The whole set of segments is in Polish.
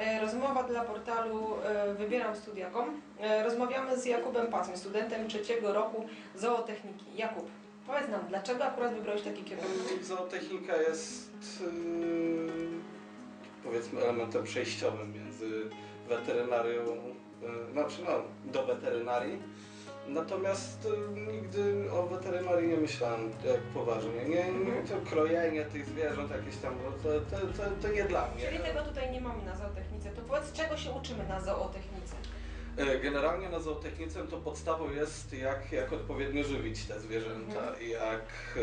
E, Rozmowa dla portalu e, Wybieram Studia.com. E, Rozmawiamy z Jakubem Pacem, studentem trzeciego roku zootechniki. Jakub, powiedz nam, dlaczego akurat wybrałeś taki kierunek? Zootechnika jest powiedzmy elementem przejściowym między weterynarią, znaczy no, do weterynarii. Natomiast yy, nigdy o weterynarii nie myślałem jak poważnie. Nie, nie, Mhm. to krojenie tych zwierząt jakieś tam, no, to, to, to, to nie dla mnie. Czyli tego tutaj nie mamy na zootechnice. To powiedz, czego się uczymy na zootechnice? E, Generalnie na zootechnice to podstawą jest jak, jak odpowiednio żywić te zwierzęta Mhm. i jak e,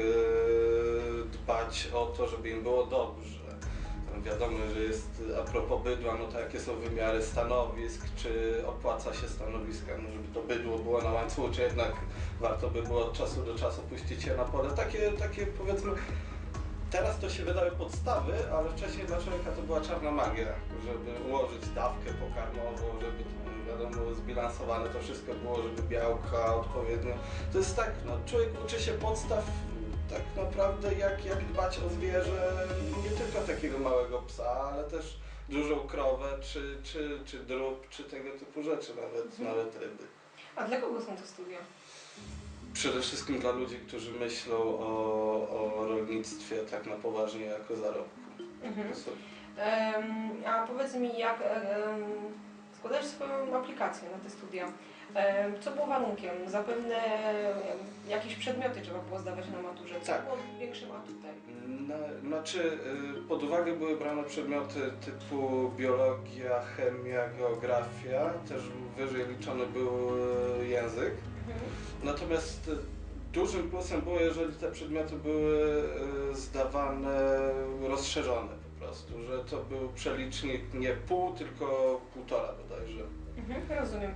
dbać o to, żeby im było dobrze. Wiadomo, że jest a propos bydła, no to jakie są wymiary stanowisk, czy opłaca się stanowiska, no żeby to bydło było na łańcuchu, czy jednak warto by było od czasu do czasu puścić je na pole. Takie, takie powiedzmy Teraz to się wydaje podstawy, ale wcześniej dla człowieka to była czarna magia, żeby ułożyć dawkę pokarmową, żeby wiadomo zbilansowane to wszystko było, żeby białka odpowiednio. To jest tak, no, człowiek uczy się podstaw tak naprawdę jak, jak dbać o zwierzę, nie tylko takiego małego psa, ale też dużą krowę, czy, czy, czy drób, czy tego typu rzeczy, nawet, nawet ryby. A dla kogo są te studia? Przede wszystkim dla ludzi, którzy myślą o, o rolnictwie tak na poważnie jako zarobku. Mhm. Em, a powiedz mi, jak em, składałeś swoją aplikację na te studia? Co było warunkiem? Zapewne jakieś przedmioty trzeba było zdawać na maturze. Co Tak. było większym atutem? Na, znaczy, y, pod uwagę były brane przedmioty typu biologia, chemia, geografia, też wyżej liczony był y, język. Mhm. Natomiast y, dużym plusem było, jeżeli te przedmioty były zdawane rozszerzone po prostu, że to był przelicznik nie pół, tylko półtora bodajże. Mhm, rozumiem.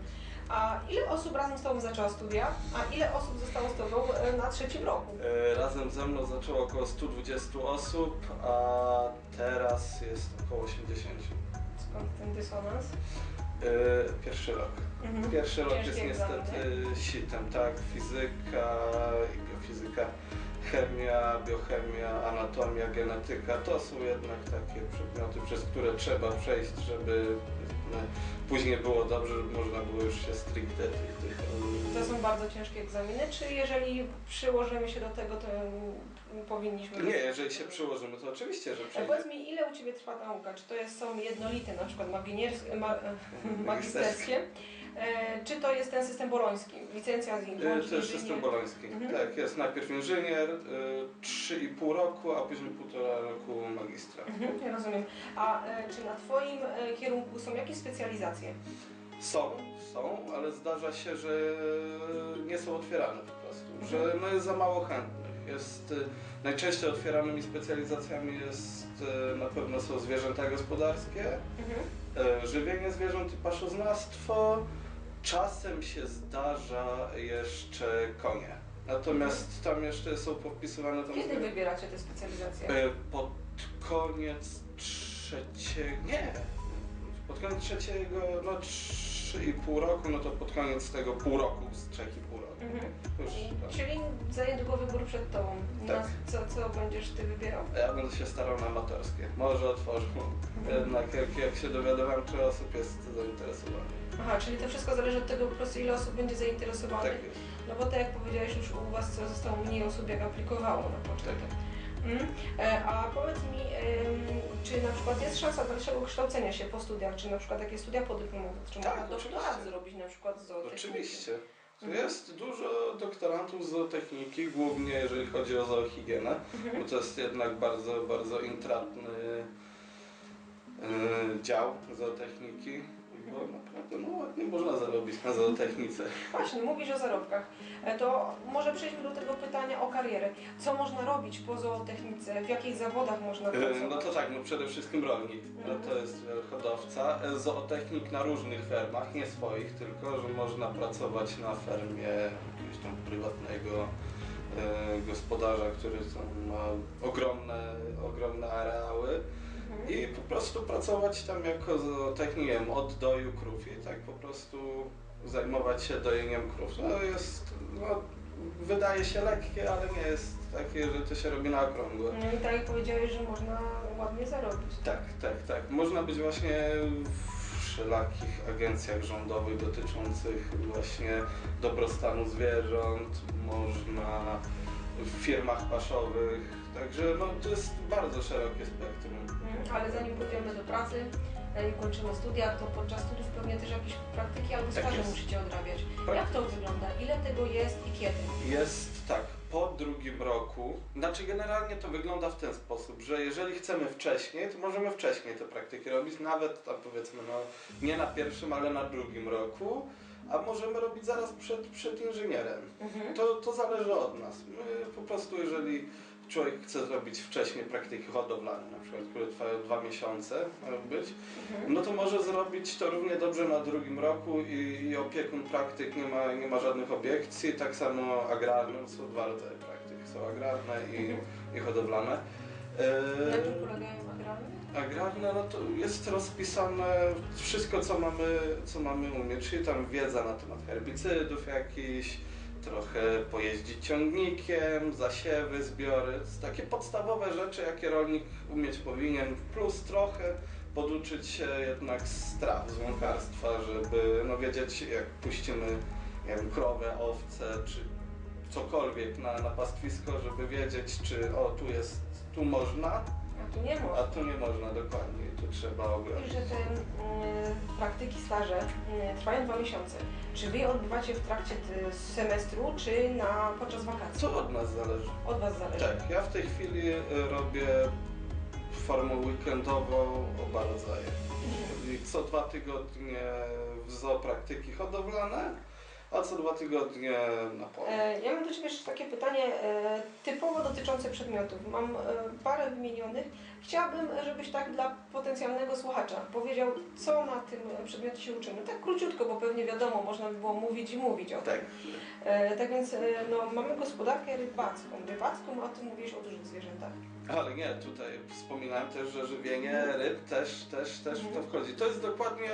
A ile osób razem z Tobą zaczęło studia, a ile osób zostało z Tobą e, na trzecim roku? E, Razem ze mną zaczęło około 120 osób, a teraz jest około 80. Skąd ten dysonans? E, Pierwszy rok. Mhm. Pierwszy rok jest niestety sitem, tak? Fizyka i biofizyka, chemia, biochemia, anatomia, genetyka to są jednak takie przedmioty, przez które trzeba przejść, żeby no, później było dobrze, żeby można było już się stricte tych, tych To są bardzo ciężkie egzaminy, czy jeżeli przyłożymy się do tego, to powinniśmy... Nie, jeżeli się przyłożymy, to oczywiście, że A przejdzie. powiedz mi, ile u Ciebie trwa nauka? Czy to jest, są jednolite, na przykład maginiers- ma, magisterskie? E, czy to jest ten system boloński? Licencja z inżynier? To jest system boloński. Mhm. Tak, jest najpierw inżynier, y, 3,5 roku, a później półtora roku magistra. Mhm, ja rozumiem. A e, czy na Twoim e, kierunku są jakieś specjalizacje? Są, są, ale zdarza się, że nie są otwierane po prostu, że no jest za mało chętnych. Jest, y, najczęściej otwieranymi specjalizacjami jest y, na pewno są zwierzęta gospodarskie, Mhm. y, żywienie zwierząt i paszoznawstwo. Czasem się zdarza jeszcze konie. Natomiast tam jeszcze są podpisywane tam Kiedy wybieracie te specjalizacje? y, pod koniec trzeciego. Nie! Pod koniec trzeciego, no 3,5 roku, no to pod koniec tego pół roku, z 3,5 roku. Mhm. Już, tak. Czyli za niedługo wybór przed Tobą. Tak. Na co, co będziesz Ty wybierał? Ja będę się starał na amatorskie. Może otworzę. Jednak jak, jak się dowiadywałem, czy osób jest zainteresowanych. Aha, czyli to wszystko zależy od tego po prostu ile osób będzie zainteresowanych. Tak jest. No bo tak jak powiedziałeś, już u Was co zostało mniej osób jak aplikowało na początek. Mm. E, A powiedz mi, czy na przykład jest szansa dalszego kształcenia się po studiach, czy na przykład takie studia podyplomowe, czy Tak, można doktorat zrobić na przykład z zootechniki? Oczywiście. Mhm. Jest dużo doktorantów z zootechniki, głównie jeżeli chodzi o zoohigienę, Mhm. bo to jest jednak bardzo, bardzo intratny e, dział zootechniki. Bo naprawdę no, ładnie można zarobić na zootechnice. Właśnie, mówisz o zarobkach. E, To może przejdźmy do tego pytania o karierę. Co można robić po zootechnice? W jakich zawodach można E, pracować? No to tak, no przede wszystkim rolnik, no to jest hodowca. E, Zootechnik na różnych fermach, nie swoich, tylko że można pracować na fermie jakiegoś tam prywatnego gospodarza, który ma ogromne, ogromne areały. I po prostu pracować tam jako zootechnik, nie wiem, od doju krów i tak po prostu zajmować się dojeniem krów. No jest, no, wydaje się lekkie, ale nie jest takie, że to się robi na okrągło. No i tak jak powiedziałeś, że można ładnie zarobić. Tak, tak, tak. Można być właśnie w wszelakich agencjach rządowych dotyczących właśnie dobrostanu zwierząt, można w firmach paszowych, także no, to jest bardzo szerokie spektrum. Ale zanim pójdziemy do pracy e, i kończymy studia, to podczas studiów pewnie też jakieś praktyki albo Tak staże jest. musicie odrabiać. Tak. Jak to wygląda? Ile tego jest i kiedy? Jest tak, po drugim roku, znaczy generalnie to wygląda w ten sposób, że jeżeli chcemy wcześniej, to możemy wcześniej te praktyki robić, nawet tam powiedzmy no, nie na pierwszym, ale na drugim roku, a możemy robić zaraz przed, przed inżynierem. Mhm. To, to zależy od nas. My po prostu jeżeli człowiek chce zrobić wcześniej praktyki hodowlane, na przykład, które trwają dwa miesiące, mają być, Mhm. no to może zrobić to równie dobrze na drugim roku i, i opiekun praktyk nie ma, nie ma żadnych obiekcji. Tak samo agrarne, są dwa rodzaje praktyk, są agrarne i, i hodowlane. Na czym E, polegają agrarne? agrarne, no to jest rozpisane wszystko, co mamy, co mamy umieć, czyli tam wiedza na temat herbicydów jakiś, trochę pojeździć ciągnikiem, zasiewy, zbiory, takie podstawowe rzeczy, jakie rolnik umieć powinien, plus trochę poduczyć się jednak straw z łąkarstwa, żeby no, wiedzieć jak puścimy nie wiem, krowę, owce czy cokolwiek na, na pastwisko, żeby wiedzieć czy o tu jest, tu można, A tu nie a można. tu nie można dokładnie, tu trzeba I ogrodzić. że te mm, praktyki, staże mm, trwają dwa miesiące. Czy wy je odbywacie w trakcie t- semestru, czy na, podczas wakacji? Co od nas zależy? Od was zależy. Tak, ja w tej chwili y, robię formę weekendową oba rodzaje. Czyli co dwa tygodnie w zoo praktyki hodowlane, a co dwa tygodnie na polu. E, Ja mam do Ciebie jeszcze takie pytanie e, typowo dotyczące przedmiotów. Mam e, parę wymienionych. Chciałabym, żebyś tak dla potencjalnego słuchacza powiedział, co na tym przedmiocie się uczymy. Tak króciutko, bo pewnie wiadomo, można by było mówić i mówić o tym. Tak, Tak więc no, mamy gospodarkę rybacką. Rybacką, a Ty mówisz o dużych zwierzętach. ale nie, tutaj wspominałem też, że żywienie ryb też, też, też w to wchodzi. To jest dokładnie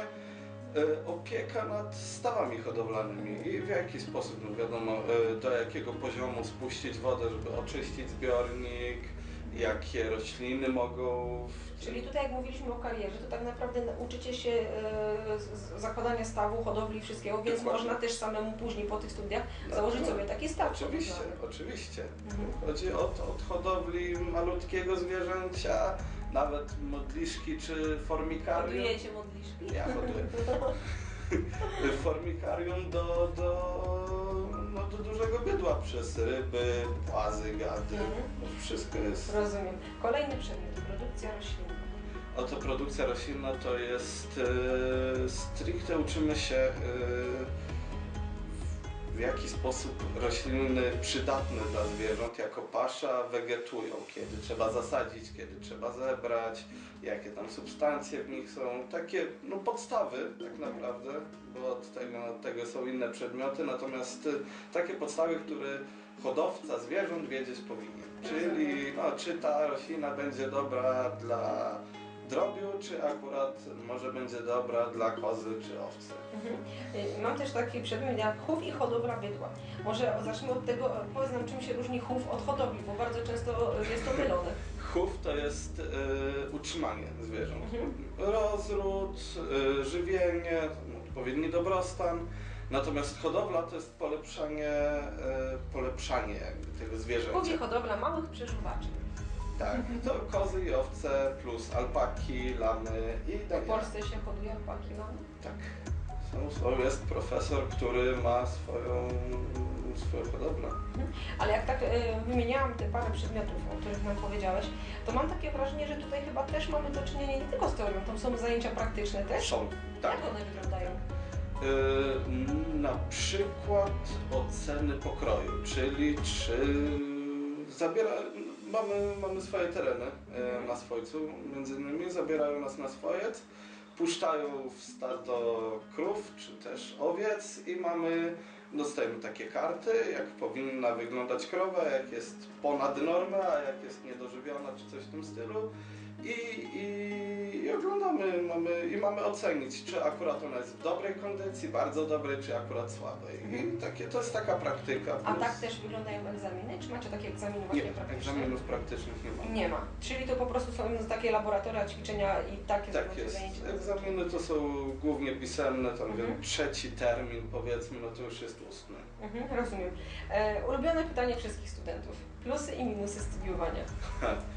opieka nad stawami hodowlanymi i w jaki sposób, no wiadomo, y, do jakiego poziomu spuścić wodę, żeby oczyścić zbiornik, jakie rośliny mogą w Czyli tutaj jak mówiliśmy o karierze, to tak naprawdę uczycie się e, zakładania stawu, hodowli wszystkiego, więc Dokładnie. można też samemu później po tych studiach No, założyć no. sobie taki staw. Oczywiście, oczywiście. Mhm. Chodzi od, od hodowli malutkiego zwierzęcia, nawet modliszki czy formikarium. Hodujecie modliszki? Ja hoduję. Formikarium do, do, no, do dużego bydła przez ryby, płazy, gady. Mhm. Wszystko jest. Rozumiem. Kolejny przedmiot, produkcja roślinna. Oto produkcja roślinna to jest e, stricte uczymy się e, w jaki sposób rośliny przydatne dla zwierząt jako pasza wegetują, kiedy trzeba zasadzić, kiedy trzeba zebrać, jakie tam substancje w nich są, takie no, podstawy tak naprawdę, bo od tego, od tego są inne przedmioty, natomiast y, takie podstawy, które hodowca zwierząt wiedzieć powinien. Czyli no, czy ta roślina będzie dobra dla drobiu, czy akurat może będzie dobra dla kozy czy owcy. Mhm. Y, Mam też taki przedmiot jak chów i hodowla bydła. Może zacznijmy od tego, powiedz nam czym się różni chów od hodowli, bo bardzo często y, jest to mylone. Chów to jest y, utrzymanie zwierząt. Mhm. Rozród, y, żywienie, odpowiedni dobrostan. Natomiast hodowla to jest polepszanie, y, polepszanie tego Chów zwierzęcia. i hodowla małych przeżuwaczy. Tak, to kozy i owce plus alpaki, lamy i W daniele. Polsce się hoduje alpaki mamy. Tak. Są, jest profesor, który ma swoją, swoją hodowlę. Ale jak tak y, wymieniałam te parę przedmiotów, o których nam powiedziałeś, to mam takie wrażenie, że tutaj chyba też mamy do czynienia nie tylko z teorią, tam są zajęcia praktyczne też. Są, tak. Jak one wyglądają? Y, na przykład oceny pokroju, czyli czy zabiera, mamy, mamy swoje tereny y, na swojcu, między innymi zabierają nas na swojec, puszczają w stado krów czy też owiec i mamy, dostajemy takie karty, jak powinna wyglądać krowa, jak jest ponad normę, a jak jest niedożywiona czy coś w tym stylu. I, i i oglądamy mamy, i mamy ocenić, czy akurat ona jest w dobrej kondycji, bardzo dobrej, czy akurat słabej. I takie, to jest taka praktyka. Mhm. A plus- tak też wyglądają egzaminy? Czy macie takie egzaminy właśnie Nie, praktyczne? egzaminów praktycznych nie ma. Nie ma. Czyli to po prostu są takie laboratoria, ćwiczenia i takie Tak jest. Egzaminy to są głównie pisemne, tam Mhm. wiem, trzeci termin powiedzmy, no to już jest ustny. Mhm, rozumiem. E, ulubione pytanie wszystkich studentów. Plusy i minusy studiowania.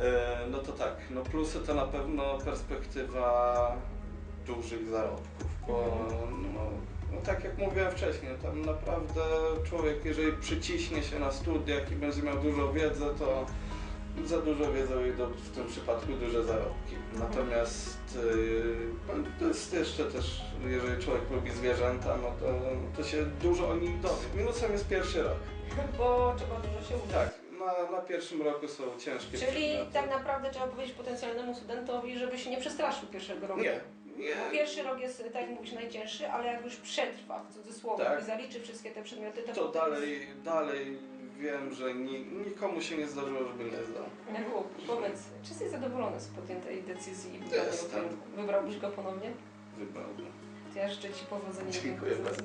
E, No to tak, no plusy to na pewno perspektywa dużych zarobków, bo no, no tak jak mówiłem wcześniej, tam naprawdę człowiek, jeżeli przyciśnie się na studiach i będzie miał dużo wiedzy, to za dużo wiedzy idą w tym przypadku duże zarobki. Natomiast y, no, to jest jeszcze też, jeżeli człowiek lubi zwierzęta, no to, to się dużo o nich dowie. Minusem jest pierwszy rok. Bo trzeba dużo się uczyć. Tak, na, na pierwszym roku są ciężkie Czyli przedmioty. tak naprawdę trzeba powiedzieć potencjalnemu studentowi, żeby się nie przestraszył pierwszego roku. Nie, nie. Bo Pierwszy rok jest, tak jak mówisz, najcięższy, ale jak już przetrwa w cudzysłowie Tak. i zaliczy wszystkie te przedmioty, to, To potem dalej, dalej wiem, że ni, nikomu się nie zdarzyło, żeby nie zdał. Jakub, powiedz, czy jesteś zadowolony z podjętej decyzji Jestem. Wybrałbyś go ponownie? Wybrałbym. To ja życzę Ci powodzenia. Dziękuję bardzo.